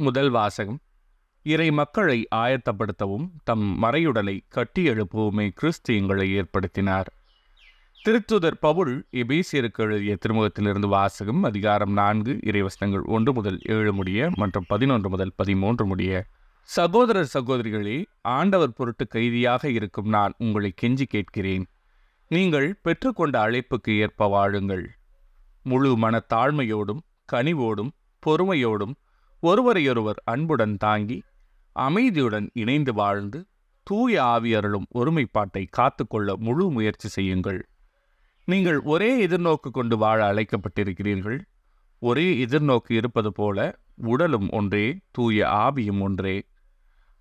முதல் வாசகம். இறை மக்களை ஆயத்தப்படுத்தவும் தம் மறையுடலை கட்டி எழுப்பவுமே கிறிஸ்து எங்களை ஏற்படுத்தினார். திருத்துதர் பவுல் எபேசியருக்கு எழுதிய திருமுகத்திலிருந்து வாசகம் அதிகாரம் நான்கு இறைவசனங்கள் ஒன்று முதல் ஏழு முடிய மற்றும் பதினொன்று முதல் பதிமூன்று முடிய. சகோதரர் சகோதரிகளே ஆண்டவர் பொருட்டு கைதியாக இருக்கும் நான் உங்களை கெஞ்சி கேட்கிறேன். நீங்கள் பெற்றுக்கொண்ட அழைப்புக்கு ஏற்ப வாழுங்கள். முழு மனத்தாழ்மையோடும் கனிவோடும் பொறுமையோடும் ஒருவரையொருவர் அன்புடன் தாங்கி அமைதியுடன் இணைந்து வாழ்ந்து தூய ஆவியருளும் ஒருமைப்பாட்டை காத்துக்கொள்ள முழு முயற்சி செய்யுங்கள். நீங்கள் ஒரே எதிர்நோக்கு கொண்டு வாழ அழைக்கப்பட்டிருக்கிறீர்கள். ஒரே எதிர்நோக்கு இருப்பது போல உடலும் ஒன்றே தூய ஆவியும் ஒன்றே.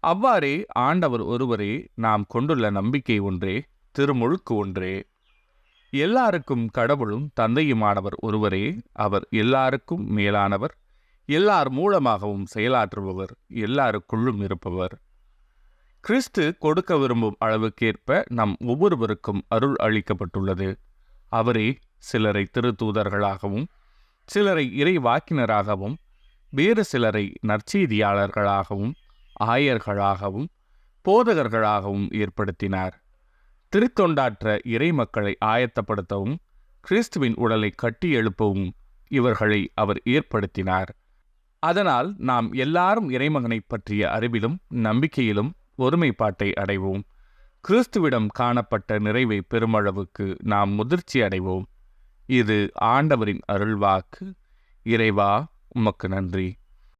அவ்வாறே ஆண்டவர் ஒருவரே நாம் கொண்டுள்ள நம்பிக்கை ஒன்றே திருமுழுக்கு ஒன்றே. எல்லாருக்கும் கடவுளும் தந்தையுமானவர் ஒருவரே அவர் எல்லாருக்கும் மேலானவர் எல்லார் மூலமாகவும் செயலாற்றுபவர் எல்லாருக்குள்ளும் இருப்பவர். கிறிஸ்து கொடுக்க விரும்பும் அளவுக்கேற்ப நம் ஒவ்வொருவருக்கும் அருள் அளிக்கப்பட்டுள்ளது. அவரே சிலரை திருத்தூதர்களாகவும் சிலரை இறை வாக்கினராகவும் வேறு சிலரை நற்செய்தியாளர்களாகவும் ஆயர்களாகவும் போதகர்களாகவும் ஏற்படுத்தினார். திருத்தொண்டாற்ற இறை மக்களை ஆயத்தப்படுத்தவும் கிறிஸ்துவின் உடலை கட்டி எழுப்பவும் இவர்களை அவர் ஏற்படுத்தினார். அதனால் நாம் எல்லாரும் இறைமகனைப் பற்றிய அறிவிலும் நம்பிக்கையிலும் ஒருமைப்பாட்டை அடைவோம். கிறிஸ்துவிடம் காணப்பட்ட நிறைவை பெருமளவுக்கு நாம் முதிர்ச்சி அடைவோம். இது ஆண்டவரின் அருள்வாக்கு. இறைவா உமக்கு நன்றி.